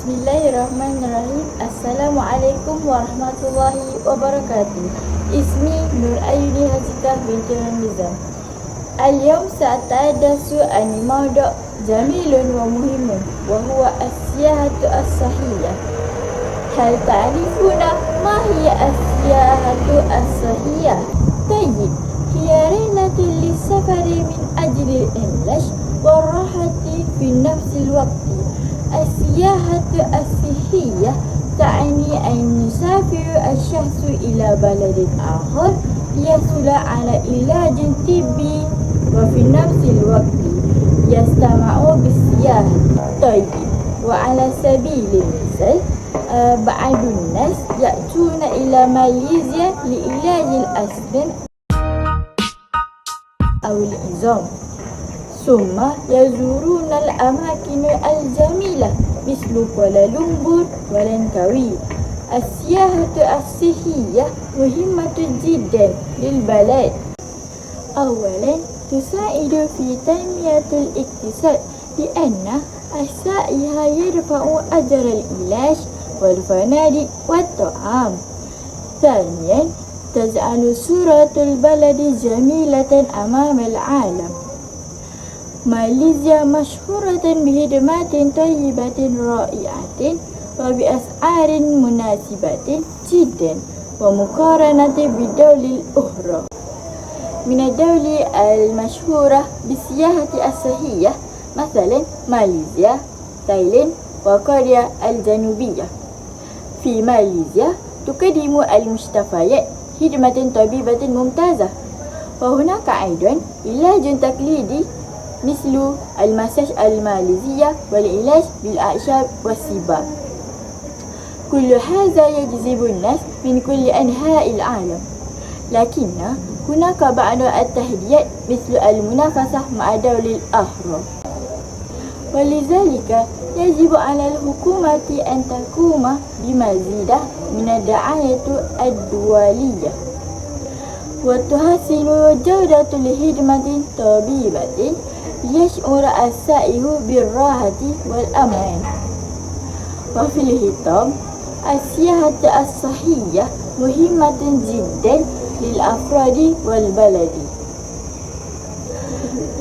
بسم الله الرحمن الرحيم السلام عليكم ورحمة الله وبركاته اسمي نور أيدي هزيكا بنت رمزة اليوم سأتحدث عن موضوع جميل ومهم وهو السياحة الصحية هل تعرفون ما هي السياحة الصحية؟ طيب هي رحلة للسفر من أجل العلاج والراحة في نفس الوقت السياحة الصحية تعني أن يسافر الشخص إلى بلد آخر ليحصل على علاج طبي وفي نفس الوقت يستمع بالسياحة. طيب وعلى سبيل المثال آه، بعض الناس يأتون إلى ماليزيا لعلاج الأسنان أو العظام. ثم يزورون الأماكن الجميلة مثل كوالالمبور ولانكاوي السياحة الصحية مهمة جدا للبلد أولا تساعد في تنمية الاقتصاد لأن السائح يرفع أجر العلاج والفنادق والطعام ثانيا تجعل صورة البلد جميلة أمام العالم ماليزيا مشهورة بخدمات طيبة رائعة وبأسعار مناسبة جدا ومقارنة بالدول الأخرى من الدول المشهورة بالسياحة الصحية مثلا ماليزيا تايلاند وكوريا الجنوبية في ماليزيا تقدم المستشفيات خدمة طبيبة ممتازة وهناك أيضا علاج تقليدي مثل المساج الماليزية والعلاج بالأعشاب والسباق كل هذا يجذب الناس من كل أنحاء العالم. لكن هناك بعض التحديات مثل المنافسة مع دول الأخرى. ولذلك يجب على الحكومة أن تقوم بمزيد من الدعاية الدولية. وتحسن جودة الخدمة الطبيبة ليشعر السائح بالراحة والأمان. وفي الختام السياحة الصحية مهمة جدا للأفراد والبلد.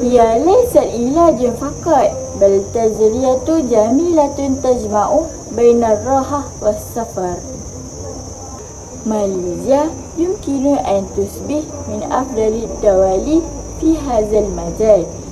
هي ليس العلاج فقط بل تجرية جميلة تجمع بين الراحة والسفر. ماليزيا يمكن أن تصبح من أفضل الدول في هذا المجال.